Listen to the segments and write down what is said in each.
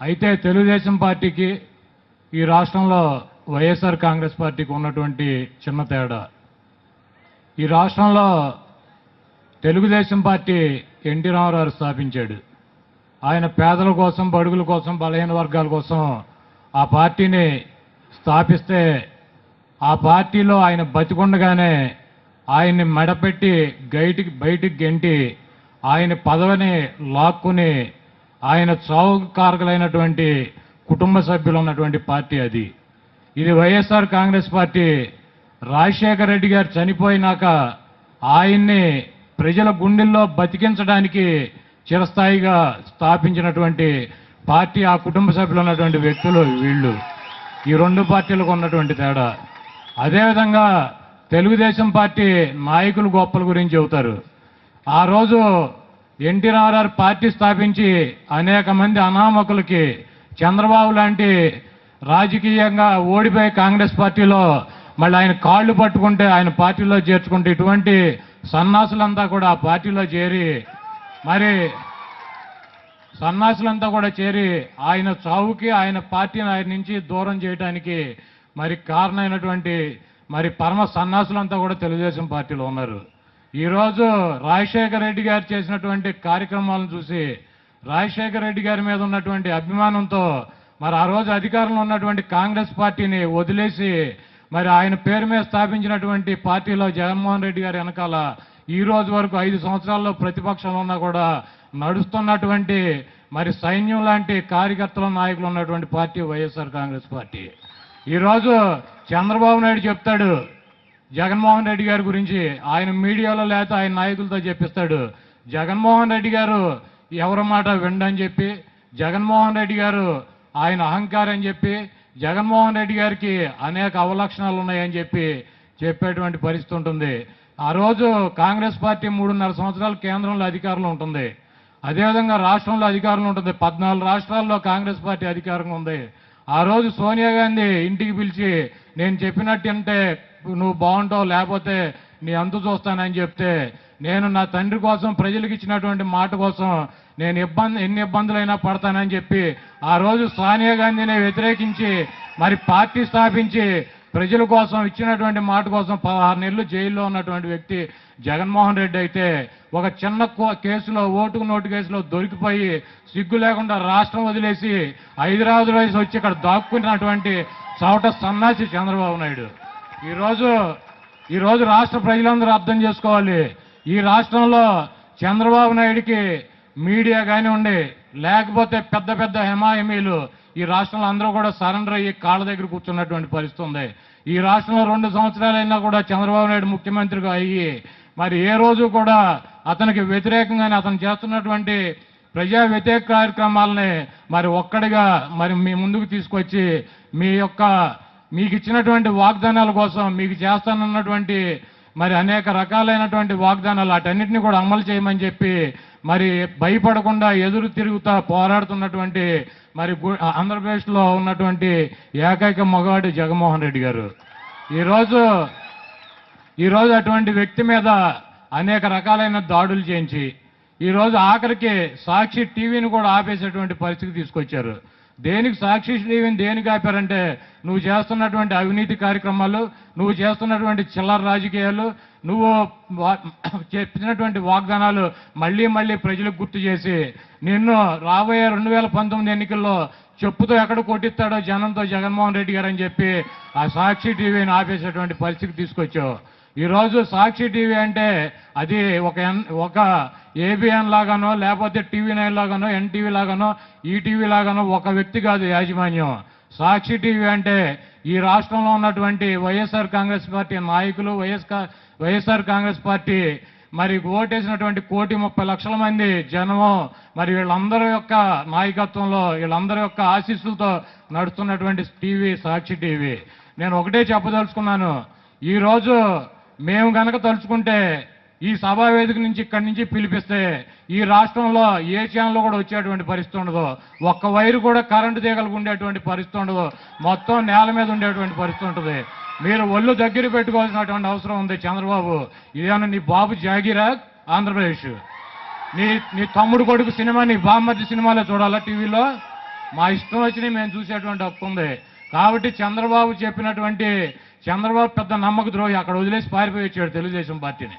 అయితే తెలుగుదేశం పార్టీకి ఈ రాష్ట్రంలో వైఎస్ఆర్ కాంగ్రెస్ పార్టీకి ఉన్నటువంటి చిన్న తేడా. ఈ రాష్ట్రంలో తెలుగుదేశం పార్టీ ఎన్టీ రామారావు స్థాపించాడు. ఆయన పేదల కోసం బడుగుల కోసం బలహీన వర్గాల కోసం ఆ పార్టీని స్థాపిస్తే ఆ పార్టీలో ఆయన బతికుండగానే ఆయన్ని మెడపెట్టి గైటికి బయటికి గెంటి ఆయన పదవిని లాక్కుని ఆయన చావు కారకులైనటువంటి కుటుంబ సభ్యులు ఉన్నటువంటి పార్టీ అది. ఇది వైఎస్ఆర్ కాంగ్రెస్ పార్టీ. రాజశేఖర రెడ్డి గారు చనిపోయినాక ఆయన్ని ప్రజల గుండెల్లో బతికించడానికి చిరస్థాయిగా స్థాపించినటువంటి పార్టీ ఆ కుటుంబ సభ్యులు ఉన్నటువంటి వ్యక్తులు వీళ్ళు. ఈ రెండు పార్టీలకు ఉన్నటువంటి తేడా. అదేవిధంగా తెలుగుదేశం పార్టీ నాయకులు గొప్పల గురించి చెబుతారు. ఆ రోజు ఎన్టీఆర్ఆర్ పార్టీ స్థాపించి అనేక మంది అనామకులకి చంద్రబాబు లాంటి రాజకీయంగా ఓడిపోయి కాంగ్రెస్ పార్టీలో మళ్ళీ ఆయన కాళ్ళు పట్టుకుంటే ఆయన పార్టీలో చేర్చుకుంటే ఇటువంటి సన్నాసులంతా కూడా ఆ పార్టీలో చేరి మరి సన్నాసులంతా కూడా చేరి ఆయన చావుకి ఆయన పార్టీని ఆయన నుంచి దూరం చేయడానికి మరి కారణమైనటువంటి మరి పరమ సన్నాసులంతా కూడా తెలుగుదేశం పార్టీలో ఉన్నారు. ఈరోజు రాజశేఖర రెడ్డి గారు చేసినటువంటి కార్యక్రమాలను చూసి రాజశేఖర రెడ్డి గారి మీద ఉన్నటువంటి అభిమానంతో మరి ఆ రోజు అధికారంలో ఉన్నటువంటి కాంగ్రెస్ పార్టీని వదిలేసి మరి ఆయన పేరు మీద స్థాపించినటువంటి పార్టీలో జగన్మోహన్ రెడ్డి గారి వెనకాల ఈ రోజు వరకు ఐదు సంవత్సరాల్లో ప్రతిపక్షంలో ఉన్నా కూడా నడుస్తున్నటువంటి మరి సైన్యం లాంటి కార్యకర్తల నాయకులు ఉన్నటువంటి పార్టీ వైఎస్ఆర్ కాంగ్రెస్ పార్టీ. ఈరోజు చంద్రబాబు నాయుడు చెప్తాడు జగన్మోహన్ రెడ్డి గారి గురించి ఆయన మీడియాలో లేకపోతే ఆయన నాయకులతో చెప్పిస్తాడు. జగన్మోహన్ రెడ్డి గారు ఎవరి మాట విండని చెప్పి జగన్మోహన్ రెడ్డి గారు ఆయన అహంకారం అని చెప్పి జగన్మోహన్ రెడ్డి గారికి అనేక అవలక్షణాలు ఉన్నాయని చెప్పి చెప్పేటువంటి పరిస్థితి ఉంటుంది. ఆ రోజు కాంగ్రెస్ పార్టీ మూడున్నర సంవత్సరాలు కేంద్రంలో అధికారంలో ఉంటుంది. అదేవిధంగా రాష్ట్రంలో అధికారంలో ఉంటుంది. పద్నాలుగు రాష్ట్రాల్లో కాంగ్రెస్ పార్టీ అధికారంగా ఉంది. ఆ రోజు సోనియా గాంధీ ఇంటికి పిలిచి నేను చెప్పినట్టు అంటే నువ్వు బాగుంటావు లేకపోతే నీ అంతు చూస్తానని చెప్తే నేను నా తండ్రి కోసం ప్రజలకు ఇచ్చినటువంటి మాట కోసం నేను ఇబ్బంది ఎన్ని ఇబ్బందులైనా పడతానని చెప్పి ఆ రోజు సోనియా గాంధీని వ్యతిరేకించి మరి పార్టీ స్థాపించి ప్రజల కోసం ఇచ్చినటువంటి మాట కోసం పదహారు నెలలు జైల్లో ఉన్నటువంటి వ్యక్తి జగన్మోహన్ రెడ్డి అయితే ఒక చిన్న కేసులో ఓటుకు నోటు కేసులో దొరికిపోయి సిగ్గు లేకుండా రాష్ట్రం వదిలేసి హైదరాబాద్ వయసు వచ్చి ఇక్కడ దాక్కున్నటువంటి చవట సన్నాసి చంద్రబాబు నాయుడు. ఈరోజు ఈరోజు రాష్ట్ర ప్రజలందరూ అర్థం చేసుకోవాలి. ఈ రాష్ట్రంలో చంద్రబాబు నాయుడికి మీడియా కానివ్వండి లేకపోతే పెద్ద పెద్ద హెమాయమీలు ఈ రాష్ట్రంలో అందరూ కూడా సరెండర్ అయ్యి కాళ్ళ దగ్గర కూర్చున్నటువంటి పరిస్థితి ఉంది. ఈ రాష్ట్రంలో రెండు సంవత్సరాలైనా కూడా చంద్రబాబు నాయుడు ముఖ్యమంత్రిగా అయ్యి మరి ఏ రోజు కూడా అతనికి వ్యతిరేకంగానే అతను చేస్తున్నటువంటి ప్రజా వ్యతిరేక కార్యక్రమాలని మరి ఒక్కడిగా మరి మీ ముందుకు తీసుకొచ్చి మీ యొక్క మీకు ఇచ్చినటువంటి వాగ్దానాల కోసం మీకు చేస్తానన్నటువంటి మరి అనేక రకాలైనటువంటి వాగ్దానాలు వాటన్నిటిని కూడా అమలు చేయమని చెప్పి మరి భయపడకుండా ఎదురు తిరుగుతా పోరాడుతున్నటువంటి మరి గు- ఆంధ్రప్రదేశ్లో ఉన్నటువంటి ఏకైక మగవాడు జగన్మోహన్ రెడ్డి గారు. ఈరోజు ఈరోజు అటువంటి వ్యక్తి మీద అనేక రకాలైన దాడులు చేయించి ఈరోజు ఆఖరికి సాక్షి టీవీని కూడా ఆపేసేటువంటి పరిస్థితి తీసుకొచ్చారు. దేనికి సాక్షి టీవీని దేనికి ఆపారంటే నువ్వు చేస్తున్నటువంటి అవినీతి కార్యక్రమాలు నువ్వు చేస్తున్నటువంటి చిల్లర రాజకీయాలు నువ్వు చెప్పినటువంటి వాగ్దానాలు మళ్ళీ మళ్ళీ ప్రజలకు గుర్తు చేసి నిన్ను రాబోయే రెండు వేల పంతొమ్మిది ఎన్నికల్లో చెప్పుతో ఎక్కడ కొట్టిస్తాడో జనంతో జగన్మోహన్ రెడ్డి గారు అని చెప్పి ఆ సాక్షి టీవీని ఆపేసేటువంటి పరిస్థితికి తీసుకొచ్చావు. ఈరోజు సాక్షి టీవీ అంటే అది ఒక ఎన్- ఒక ఏబిఎన్ లాగానో లేకపోతే టీవీ నైన్ లాగానో ఎన్టీవీ లాగానో ఈటీవీ లాగానో ఒక వ్యక్తి కాదు యాజమాన్యం. సాక్షి టీవీ అంటే ఈ రాష్ట్రంలో ఉన్నటువంటి వైఎస్ఆర్ కాంగ్రెస్ పార్టీ నాయకులు వైఎస్ వైఎస్ఆర్ కాంగ్రెస్ పార్టీ మరి ఓటేసినటువంటి కోటి ముప్పై లక్షల మంది జనము మరి వీళ్ళందరి యొక్క నాయకత్వంలో వీళ్ళందరి యొక్క ఆశీస్సులతో నడుస్తున్నటువంటి టీవీ సాక్షి టీవీ నేను ఒకటే చెప్పదలుచుకున్నాను. ఈ రోజు మేము కనుక తలుచుకుంటే ఈ సభా వేదిక నుంచి ఇక్కడి నుంచి పిలిపిస్తే ఈ రాష్ట్రంలో ఏ ఛానల్ కూడా వచ్చేటువంటి పరిస్థితి ఉండదు. ఒక్క వైరు కూడా కరెంటు తీగలకు ఉండేటువంటి పరిస్థితి ఉండదు. మొత్తం నేల మీద ఉండేటువంటి పరిస్థితి ఉంటుంది. మీరు ఒళ్ళు దగ్గర పెట్టుకోవాల్సినటువంటి అవసరం ఉంది చంద్రబాబు. ఇదేమన్నా నీ బాబు జాగీరా ఆంధ్రప్రదేశ్. నీ నీ తమ్ముడు కొడుకు సినిమా నీ బామ్మర్ది సినిమాలో చూడాలా టీవీలో? మా ఇష్టం వచ్చినవి మేము చూసేటువంటి హక్కు ఉంది. కాబట్టి చంద్రబాబు చెప్పినటువంటి చంద్రబాబు పెద్ద నమ్మక ద్రోహి అక్కడ వదిలేసి పారిపోయి వచ్చాడు తెలుగుదేశం పార్టీని.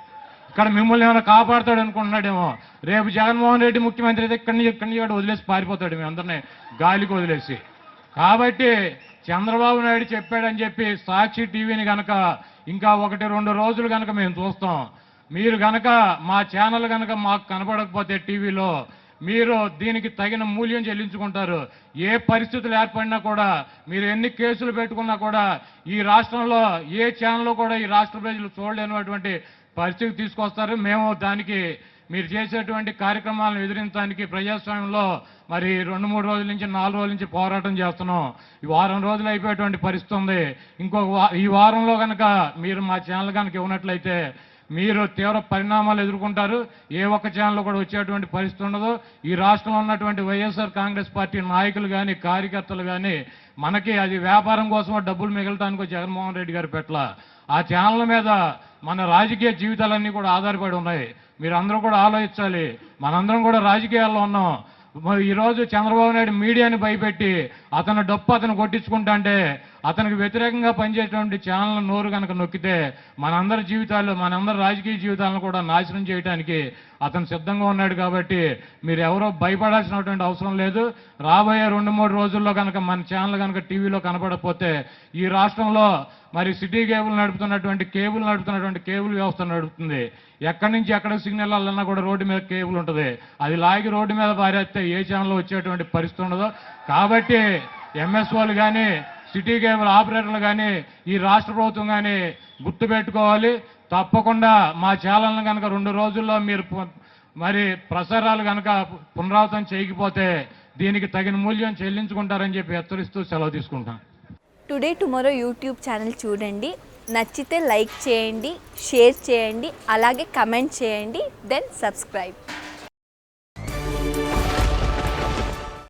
ఇక్కడ మిమ్మల్ని ఏమైనా కాపాడతాడు అనుకుంటున్నాడేమో. రేపు జగన్మోహన్ రెడ్డి ముఖ్యమంత్రి అయితే ఇక్కడి నుంచి ఇక్కడి నుంచి వదిలేసి పారిపోతాడు మీ అందరినీ గాలికి వదిలేసి. కాబట్టి చంద్రబాబు నాయుడు చెప్పాడని చెప్పి సాక్షి టీవీని కనుక ఇంకా ఒకటి రెండు రోజులు కనుక మేము చూస్తాం. మీరు కనుక మా ఛానల్ కనుక మాకు కనపడకపోతే టీవీలో మీరు దీనికి తగిన మూల్యం చెల్లించుకుంటారు. ఏ పరిస్థితులు ఏర్పడినా కూడా మీరు ఎన్ని కేసులు పెట్టుకున్నా కూడా ఈ రాష్ట్రంలో ఏ ఛానల్లో కూడా ఈ రాష్ట్ర ప్రజలు చూడలేనటువంటి పరిస్థితి తీసుకొస్తారు. మేము దానికి మీరు చేసేటువంటి కార్యక్రమాలను ఎదిరించడానికి ప్రజాస్వామ్యంలో మరి రెండు మూడు రోజుల నుంచి నాలుగు రోజుల నుంచి పోరాటం చేస్తున్నాం. ఈ వారం రోజులు అయిపోయేటువంటి పరిస్థితి ఉంది. ఇంకొక వా- ఈ వారంలో కనుక మీరు మా ఛానల్ కనుక ఇవ్వనట్లయితే మీరు తీవ్ర పరిణామాలు ఎదుర్కొంటారు. ఏ ఒక్క ఛానల్ కూడా వచ్చేటువంటి పరిస్థితి ఉండదు. ఈ రాష్ట్రంలో ఉన్నటువంటి వైఎస్ఆర్ కాంగ్రెస్ పార్టీ నాయకులు కానీ కార్యకర్తలు కానీ మనకి అది వ్యాపారం కోసం డబ్బులు మిగలటానికి జగన్మోహన్ రెడ్డి గారు పెట్ల. ఆ ఛానల్ మీద మన రాజకీయ జీవితాలన్నీ కూడా ఆధారపడి ఉన్నాయి. మీరందరం కూడా ఆలోచించాలి. మనందరం కూడా రాజకీయాల్లో ఉన్నాం. మరి ఈరోజు చంద్రబాబు నాయుడు మీడియాని భయపెట్టి అతను డప్పు అతను కొట్టించుకుంటా అంటే అతనికి వ్యతిరేకంగా పనిచేసేటువంటి ఛానల్ నోరు కనుక నొక్కితే మనందరి జీవితాలు మనందరి రాజకీయ జీవితాలను కూడా నాశనం చేయడానికి అతను సిద్ధంగా ఉన్నాడు కాబట్టి మీరు ఎవరో భయపడాల్సినటువంటి అవసరం లేదు. రాబోయే రెండు మూడు రోజుల్లో కనుక మన ఛానల్ కనుక టీవీలో కనపడకపోతే ఈ రాష్ట్రంలో మరి సిటీ కేబుల్ నడుపుతున్నటువంటి కేబుల్ నడుపుతున్నటువంటి కేబుల్ వ్యవస్థ నడుపుతుంది. ఎక్కడి నుంచి ఎక్కడ సిగ్నల్ వెళ్ళినా కూడా రోడ్డు మీద కేబుల్ ఉంటుంది. అది లాగి రోడ్డు మీద పారేస్తే ఏ ఛానల్లో వచ్చేటువంటి పరిస్థితి ఉండదు. కాబట్టి ఎంఎస్ఓలు కానీ సిటీ కేబుల్ ఆపరేటర్లు కానీ ఈ రాష్ట్ర ప్రభుత్వం కానీ గుర్తుపెట్టుకోవాలి తప్పకుండా మా ఛానల్ని కనుక రెండు రోజుల్లో మీరు మరి ప్రసారాలు కనుక పునరావృతం చేయకపోతే దీనికి తగిన మూల్యం చెల్లించుకుంటారని చెప్పి హెచ్చరిస్తూ సెలవు తీసుకుంటాను టుడే టుమారో యూట్యూబ్ ఛానల్ చూడండి. నచ్చితే లైక్ చేయండి షేర్ చేయండి అలాగే కమెంట్ చేయండి దెన్ సబ్స్క్రైబ్.